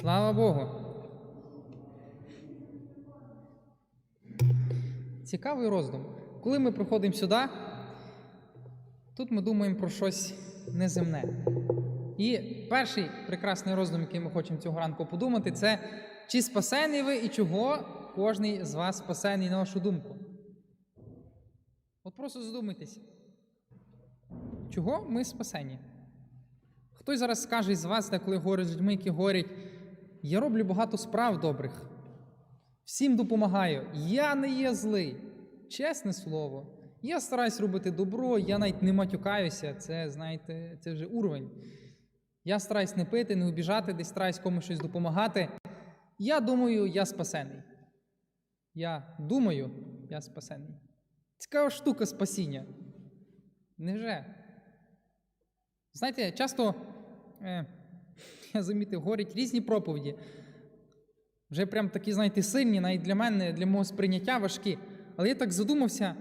Слава Богу. Цікавий роздум. Коли ми приходимо сюди, тут ми думаємо про щось неземне. І перший прекрасний роздум, який ми хочемо цього ранку подумати, це чи спасений ви і чого кожний з вас спасений на вашу думку. От просто задумайтесь, чого ми спасені? Хтось зараз скаже із вас, де коли говорить з людьми, які говорять, я роблю багато справ добрих, всім допомагаю, я не є злий. Чесне слово. Я стараюсь робити добро, я навіть не матюкаюся, це, знаєте, це вже уровень. Я стараюсь не пити, не обіжати, десь стараюсь комусь щось допомагати. Я думаю, я спасений. Я думаю, я спасений. Цікава штука спасіння. Невже? Знаєте, часто е, я замітив, говорять різні проповіді. Вже прям такі, знаєте, сильні, навіть для мене, для мого сприйняття важкі. Але я так задумався,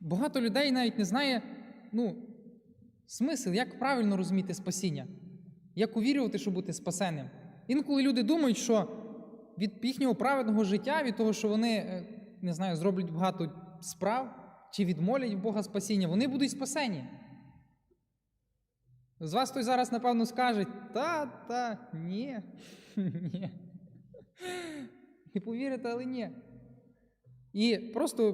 багато людей навіть не знає, ну, смисл, як правильно розуміти спасіння, як увірювати, щоб бути спасенним. Інколи люди думають, що від їхнього праведного життя, від того, що вони, е, не знаю, зроблять багато справ чи відмолять Бога спасіння, вони будуть спасені. З вас хтось зараз, напевно, скаже, та, та, ні. Не повірите, але ні. І просто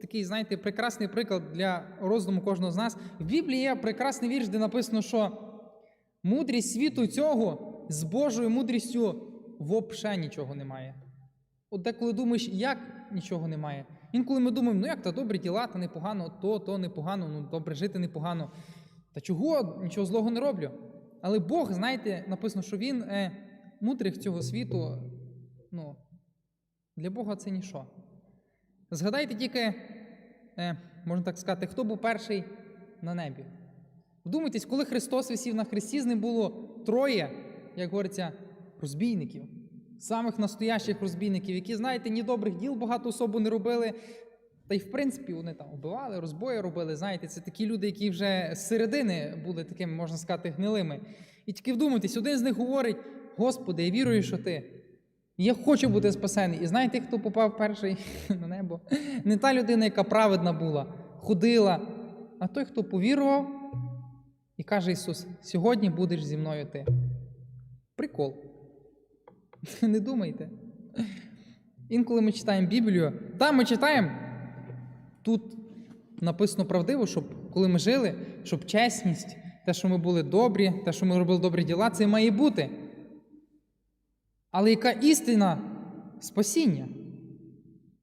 такий, знаєте, прекрасний приклад для роздуму кожного з нас. В Біблії є прекрасний вірш, де написано, що мудрість світу цього з Божою мудрістю взагалі нічого немає. От деколи думаєш, як нічого немає. Інколи ми думаємо, ну як то добрі діла, та непогано, то, то непогано, ну добре жити непогано. Та чого нічого злого не роблю? Але Бог, знаєте, написано, що Він е, мудрих цього світу, ну, для Бога це ніщо. Згадайте тільки, е, можна так сказати, хто був перший на небі. Вдумайтесь, коли Христос висів на хресті, з ним було троє, як говориться, розбійників, самих настоящих розбійників, які, знаєте, ні добрих діл багато особо не робили. Та й в принципі вони там убивали, розбої робили. Знаєте, це такі люди, які вже з середини були такими, можна сказати, гнилими. І тільки вдумайтесь, один з них говорить: Господи, я вірую, що ти. Я хочу бути спасений. І знаєте, хто попав перший на небо? Не та людина, яка праведна була, ходила, а той, хто повірував, і каже Ісус: сьогодні будеш зі мною ти. Прикол. Не думайте. Інколи ми читаємо Біблію, там ми читаємо, тут написано правдиво, щоб коли ми жили, щоб чесність, те, що ми були добрі, те, що ми робили добрі діла, це має бути. Але яка істина спасіння?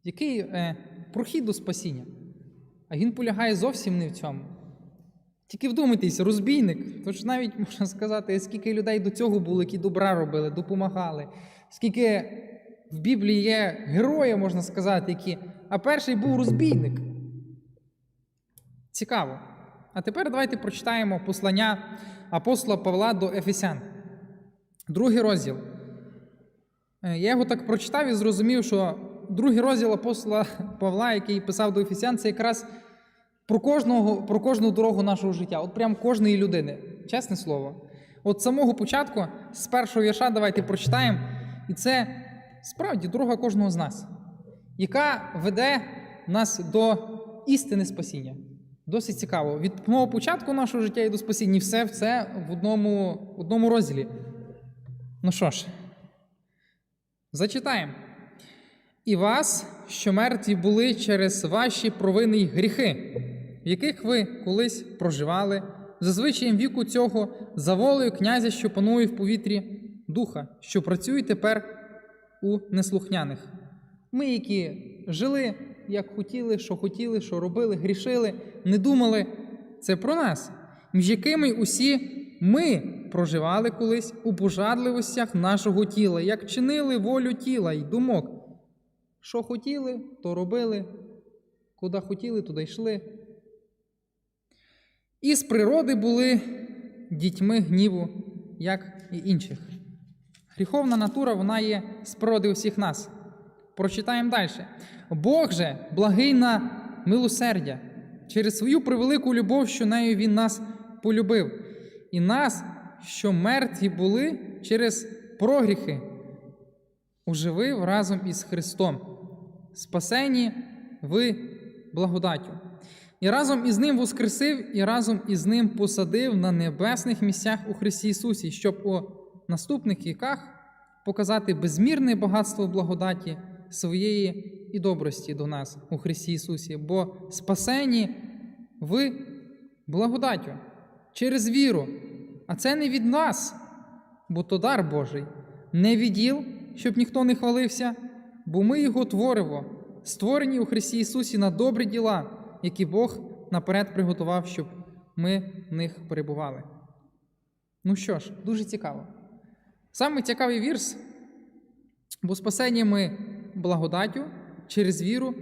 Який е, прохід до спасіння? А він полягає зовсім не в цьому. Тільки вдумайтесь, розбійник. Тож навіть можна сказати, скільки людей до цього було, які добра робили, допомагали, скільки в Біблії є герої, можна сказати, які. А перший був розбійник. Цікаво. А тепер давайте прочитаємо послання апостола Павла до Ефесян. Другий розділ. Е, Я його так прочитав і зрозумів, що другий розділ апостола Павла, який писав до Ефесян, це якраз про кожного, про кожну дорогу нашого життя, от прям кожної людини. Чесне слово. От самого початку, з першого вірша, давайте прочитаємо. І це справді дорога кожного з нас, яка веде нас до істини спасіння. Досить цікаво. Від самого початку нашого життя і до спасіння, і все в одному, одному розділі. Ну що ж, зачитаємо. І вас, що мертві були через ваші провини й гріхи, в яких ви колись проживали, за звичаєм віку цього, за волею князя, що панує в повітрі духа, що працює тепер у неслухняних. Ми, які жили, як хотіли, що хотіли, що робили, грішили, не думали, це про нас, між якими усі ми проживали колись у пожадливостях нашого тіла, як чинили волю тіла й думок. Що хотіли, то робили, куди хотіли, туди йшли. І з природи були дітьми гніву, як і інших. Гріховна натура вона є з природи усіх нас. Прочитаємо далі. Бог же благий на милосердя, через свою превелику любов, що нею Він нас полюбив, і нас, що мертві були через прогріхи уживив разом із Христом, спасені ви благодаттю. І разом із ним воскресив, і разом із ним посадив на небесних місцях у Христі Ісусі, щоб у наступних віках показати безмірне багатство благодаті своєї і добрості до нас у Христі Ісусі, бо спасені ви благодаттю через віру. А це не від нас, бо то дар Божий, не відділ, щоб ніхто не хвалився, бо ми його творимо, створені у Христі Ісусі на добрі діла, які Бог наперед приготував, щоб ми в них перебували. Ну що ж, дуже цікаво. Саме цікавий вірс, бо спасені ми благодаттю через віру,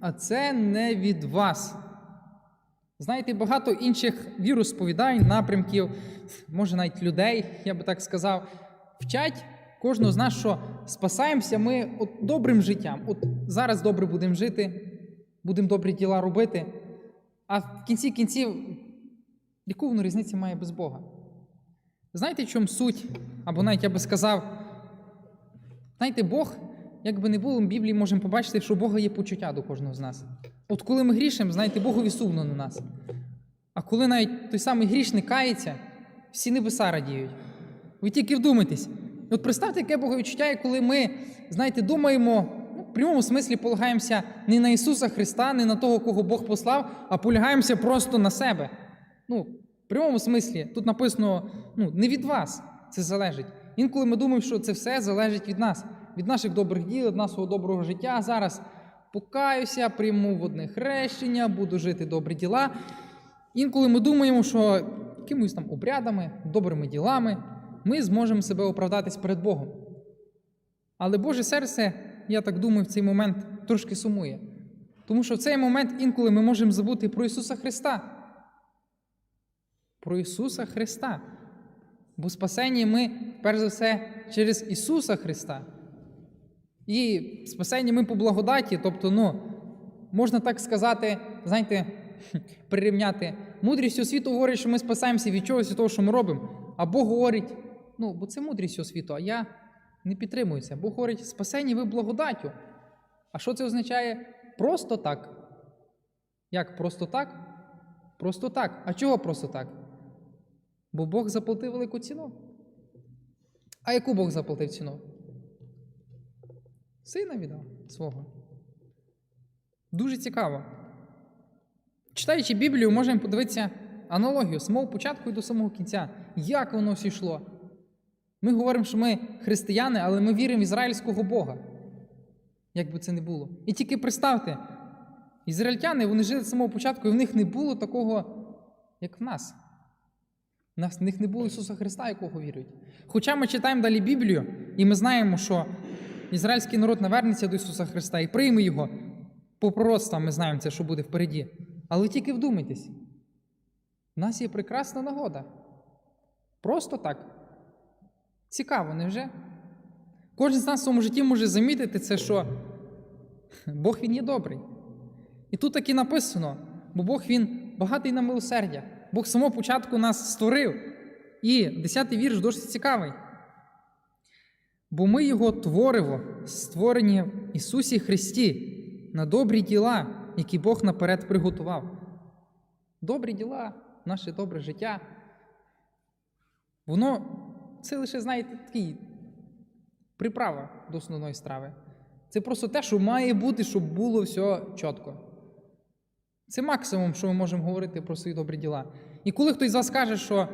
а це не від вас. Знаєте, багато інших віросповідань, напрямків, може навіть людей, я би так сказав, вчать кожного з нас, що спасаємося ми от добрим життям. От зараз добре будемо жити, будемо добрі діла робити, а в кінці кінців, яку воно різницю має без Бога? Знаєте, в чому суть? Або навіть я би сказав, знаєте, Бог, як би не було, в Біблії можемо побачити, що у Бога є почуття до кожного з нас. От коли ми грішимо, знаєте, Богові сумно на нас. А коли навіть той самий грішник кається, всі небеса радіють. Ви тільки вдумайтесь. От представте, яке Боговідчуття, є, коли ми, знаєте, думаємо, ну, в прямому смислі полагаємося не на Ісуса Христа, не на того, кого Бог послав, а полягаємося просто на себе. Ну, в прямому смислі, тут написано, ну, не від вас це залежить. Інколи ми думаємо, що це все залежить від нас, від наших добрих діл, від нашого доброго життя. Зараз покаюся, прийму водне хрещення, буду жити добрі діла. Інколи ми думаємо, що якимось там обрядами, добрими ділами ми зможемо себе оправдатись перед Богом. Але Боже серце, я так думаю, в цей момент трошки сумує. Тому що в цей момент інколи ми можемо забути про Ісуса Христа. Про Ісуса Христа. Бо спасені ми, перш за все, через Ісуса Христа. І спасені ми по благодаті, тобто, ну, можна так сказати, знаєте, прирівняти. Мудрість освіту говорить, що ми спасаємося від чогось того, що ми робимо. А Бог говорить, ну, бо це мудрість освіту, а я не підтримую це. Бог говорить, спасені ви благодаттю. А що це означає? Просто так. Як просто так? Просто так. А чого просто так? Бо Бог заплатив велику ціну. А яку Бог заплатив ціну? Сина віддав свого. Дуже цікаво. Читаючи Біблію, можемо подивитися аналогію з самого початку і до самого кінця. Як воно все йшло? Ми говоримо, що ми християни, але ми віримо в ізраїльського Бога. Як би це не було. І тільки представте, ізраїльтяни вони жили з самого початку, і в них не було такого, як. В нас в них не було Ісуса Христа, якого вірують. Хоча ми читаємо далі Біблію, і ми знаємо, що ізраїльський народ навернеться до Ісуса Христа і прийме Його. По пророцтвам ми знаємо це, що буде впереді. Але тільки вдумайтесь, в нас є прекрасна нагода. Просто так. Цікаво, невже? Кожен з нас в своєму житті може замітити це, що Бог Він є добрий. І тут так і написано, бо Бог Він багатий на милосердя. Бог з самого початку нас створив. І десятий вірш досить цікавий. Бо ми Його творимо, створені в Ісусі Христі, на добрі діла, які Бог наперед приготував. Добрі діла, наше добре життя. Воно це лише, знаєте, такий приправа до основної страви. Це просто те, що має бути, щоб було все чітко. Це максимум, що ми можемо говорити про свої добрі діла. І коли хтось з вас каже, що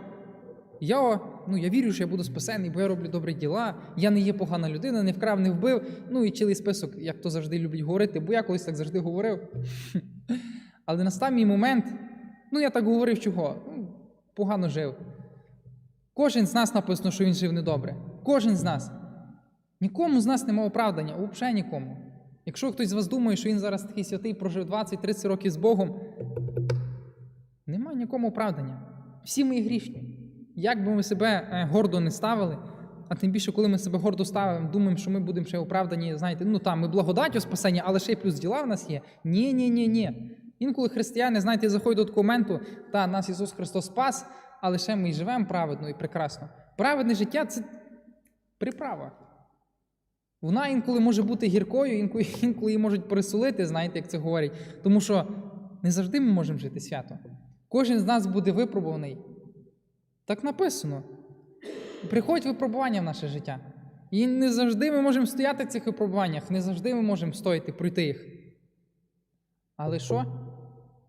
я ну, я вірю, що я буду спасений, бо я роблю добрі діла, я не є погана людина, не вкрав, не вбив. Ну і цілий список, як то завжди люблять говорити, бо я колись так завжди говорив. Але настав мій момент, ну я так говорив, чого? Ну, Погано жив. Кожен з нас написано, що він жив недобре. Кожен з нас. Нікому з нас немає оправдання, взагалі нікому. Якщо хтось з вас думає, що він зараз такий святий, прожив 20-30 років з Богом, немає нікому оправдання. Всі ми грішні. Як би ми себе е, гордо не ставили, а тим більше, коли ми себе гордо ставимо, думаємо, що ми будемо ще оправдані, знаєте, ну там ми благодаттю спасення, але ще й плюс діла в нас є. Ні, ні, ні, ні. Інколи християни, знаєте, заходять до моменту, та нас Ісус Христос спас, але ще ми й живемо праведно і прекрасно. Праведне життя це приправа. Вона інколи може бути гіркою, інколи, інколи її можуть пересолити, знаєте, як це говорять. Тому що не завжди ми можемо жити свято. Кожен з нас буде випробуваний. Так написано. Приходять випробування в наше життя. І не завжди ми можемо стояти в цих випробуваннях, не завжди ми можемо стояти, пройти їх. Але що?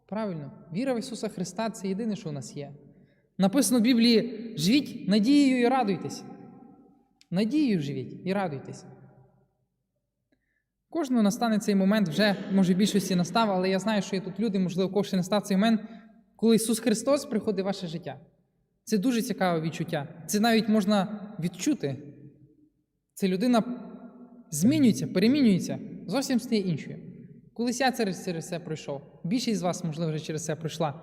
Правильно, віра в Ісуса Христа це єдине, що у нас є. Написано в Біблії: живіть надією і радуйтесь. Надією живіть і радуйтесь. Кожного настане цей момент, вже, може, в більшості настав, але я знаю, що є тут люди, можливо, ще настав цей момент, коли Ісус Христос приходить в ваше життя. Це дуже цікаве відчуття. Це навіть можна відчути. Це людина змінюється, перемінюється, зовсім стає іншою. Колись я через, це пройшов. Більшість з вас, можливо, вже через це пройшла.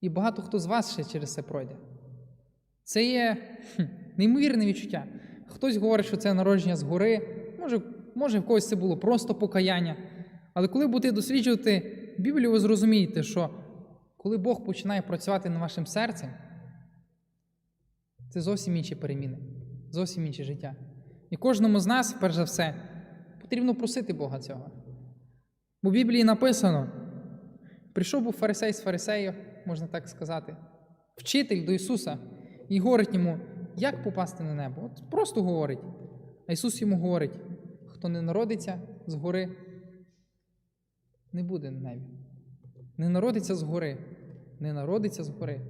І багато хто з вас ще через це пройде. Це є неймовірне відчуття. Хтось говорить, що це народження згори, може, може, в когось це було просто покаяння. Але коли будете досліджувати Біблію, ви зрозумієте, що коли Бог починає працювати над вашим серцем, це зовсім інші переміни, зовсім інше життя. І кожному з нас, перш за все, потрібно просити Бога цього. В Біблії написано: прийшов був фарисей з фарисеїв, можна так сказати, вчитель до Ісуса, і говорить йому, як попасти на небо. От просто говорить. А Ісус йому говорить: хто не народиться згори, не буде на небі. Не народиться згори, не народиться згори.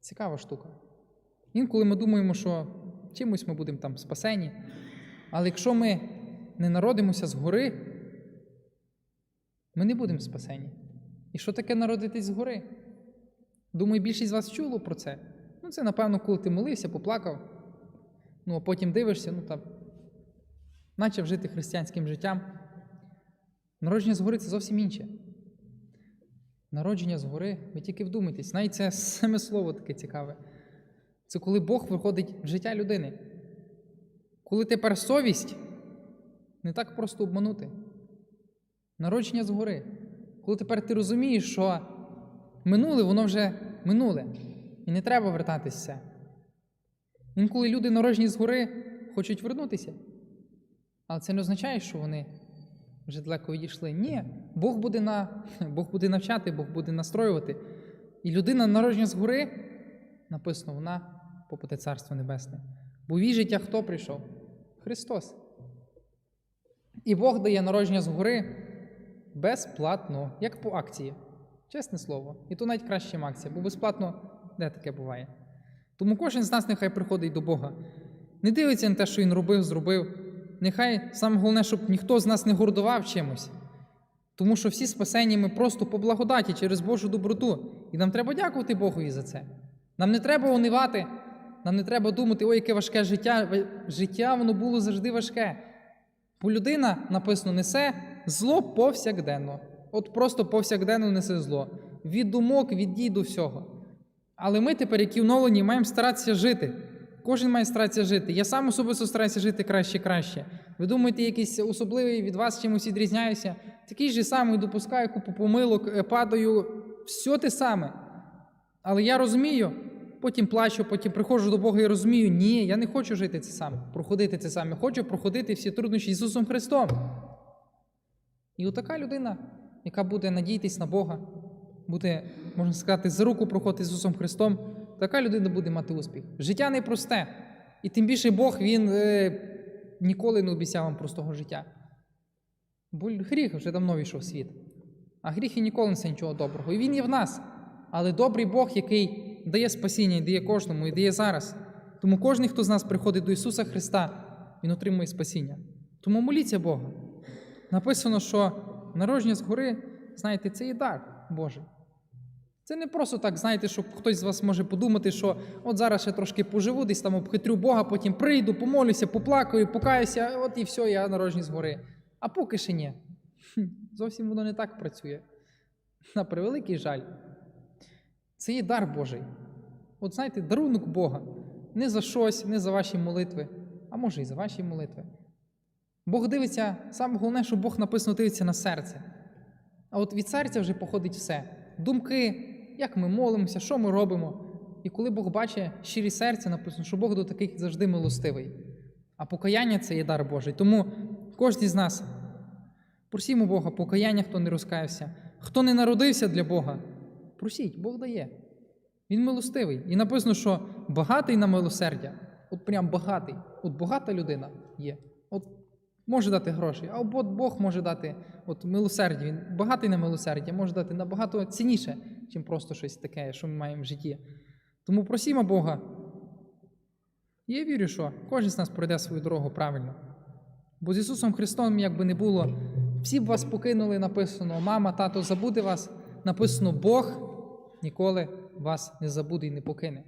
Цікава штука. Інколи ми думаємо, що чимось ми будемо там спасені. Але якщо ми не народимося згори, ми не будемо спасені. І що таке народитись згори? Думаю, більшість з вас чуло про це. Ну, це, напевно, коли ти молився, поплакав, ну а потім дивишся, ну там, почав жити християнським життям. Народження згори це зовсім інше. Народження згори, ви тільки вдумайтесь, навіть це саме слово таке цікаве. Це коли Бог виходить в життя людини. Коли тепер совість не так просто обманути. Народження згори. Коли тепер ти розумієш, що минуле, воно вже минуле. І не треба вертатися. Інколи люди народжені згори хочуть вернутися. Але це не означає, що вони вже далеко відійшли. Ні, Бог буде на, Бог буде навчати, Бог буде настроювати. І людина народження згори, написано, вона попаде Царство Небесне. Бо в її життя хто прийшов? Христос. І Бог дає народження згори безплатно, як по акції. Чесне слово. І то навіть краще акція, бо безплатно де таке буває. Тому кожен з нас нехай приходить до Бога. Не дивиться на те, що він робив, зробив. Нехай саме головне, щоб ніхто з нас не гордував чимось. Тому що всі спасені ми просто по благодаті через Божу доброту. І нам треба дякувати Богові за це. Нам не треба унивати, нам не треба думати, ой, яке важке життя. Життя воно було завжди важке. Бо людина, написано, несе зло повсякденно. От просто повсякденно несе зло. Від думок, від дій до всього. Але ми тепер, які оновлені, маємо старатися жити. Кожен має старатися жити. Я сам особисто стараюся жити краще і краще. Ви думаєте, якийсь особливий від вас чимось відрізняюся? Такий же самий допускаю купу помилок, е, падаю, все те саме. Але я розумію, потім плачу, потім приходжу до Бога і розумію, ні, я не хочу жити це саме, проходити це саме. Хочу проходити всі труднощі з Ісусом Христом. І отака людина, яка буде надіятись на Бога, буде, можна сказати, за руку проходити з Ісусом Христом, така людина буде мати успіх. Життя непросте. І тим більше Бог Він е, ніколи не обіцяв вам простого життя. Бо гріх вже давно війшов в світ. А гріх і ніколи не нічого доброго. І він є в нас. Але добрий Бог, який дає спасіння і дає кожному, і дає зараз. Тому кожен, хто з нас приходить до Ісуса Христа, Він отримує спасіння. Тому моліться Бога. Написано, що народження згори, знаєте, це є дар Божий. Це не просто так, знаєте, що хтось з вас може подумати, що от зараз ще трошки поживу, десь там обхитрю Бога, потім прийду, помолюся, поплакаю, покаюся, от і все, я народжені згори. А поки ще ні. Зовсім воно не так працює. На превеликий жаль. Це є дар Божий. От знаєте, дарунок Бога. Не за щось, не за ваші молитви, а може і за ваші молитви. Бог дивиться, саме головне, що Бог написано дивиться на серце. А от від серця вже походить все. Думки, як ми молимося, що ми робимо. І коли Бог бачить щирі серця, написано, що Бог до таких завжди милостивий. А покаяння це є дар Божий. Тому кожен з нас просімо Бога, покаяння, хто не розкаявся, хто не народився для Бога. Просіть, Бог дає. Він милостивий. І написано, що багатий на милосердя. От прям багатий. От багата людина є. От може дати гроші, а от Бог може дати от милосердя. Він багатий на милосердя, може дати набагато цінніше, ніж просто щось таке, що ми маємо в житті. Тому просімо Бога. Я вірю, що кожен з нас пройде свою дорогу правильно. Бо з Ісусом Христом, як би не було, всі б вас покинули, написано, мама, тато забуде вас, написано, Бог ніколи вас не забуде і не покине.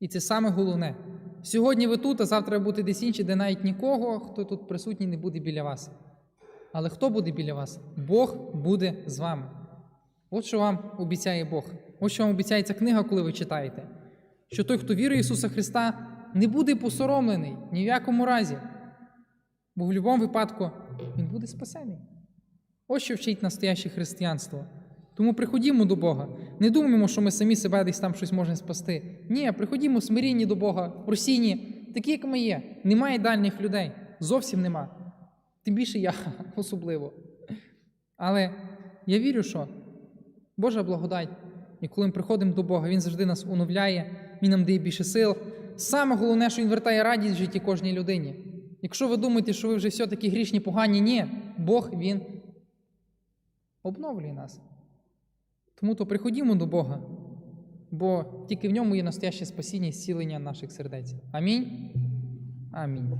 І це саме головне. Сьогодні ви тут, а завтра будете десь інші, де навіть нікого, хто тут присутній, не буде біля вас. Але хто буде біля вас? Бог буде з вами. От що вам обіцяє Бог. От що вам обіцяє ця книга, коли ви читаєте. Що той, хто вірує Ісуса Христа, не буде посоромлений ні в якому разі. Бо в будь-якому випадку він буде спасений. Ось що вчить настояще християнство. Тому приходімо до Бога. Не думаємо, що ми самі себе десь там щось можемо спасти. Ні, приходімо смирінні до Бога, просінні, такі, як ми є. Немає дальніх людей. Зовсім нема. Тим більше я особливо. Але я вірю, що Божа благодать, і коли ми приходимо до Бога, Він завжди нас оновляє, Він нам дає більше сил. Саме головне, що Він вертає радість в житті кожній людині. Якщо ви думаєте, що ви вже все-таки грішні, погані, ні, Бог Він обновлює нас. Тому то приходімо до Бога, бо тільки в ньому є настояще спасіння і зцілення наших сердець. Амінь. Амінь.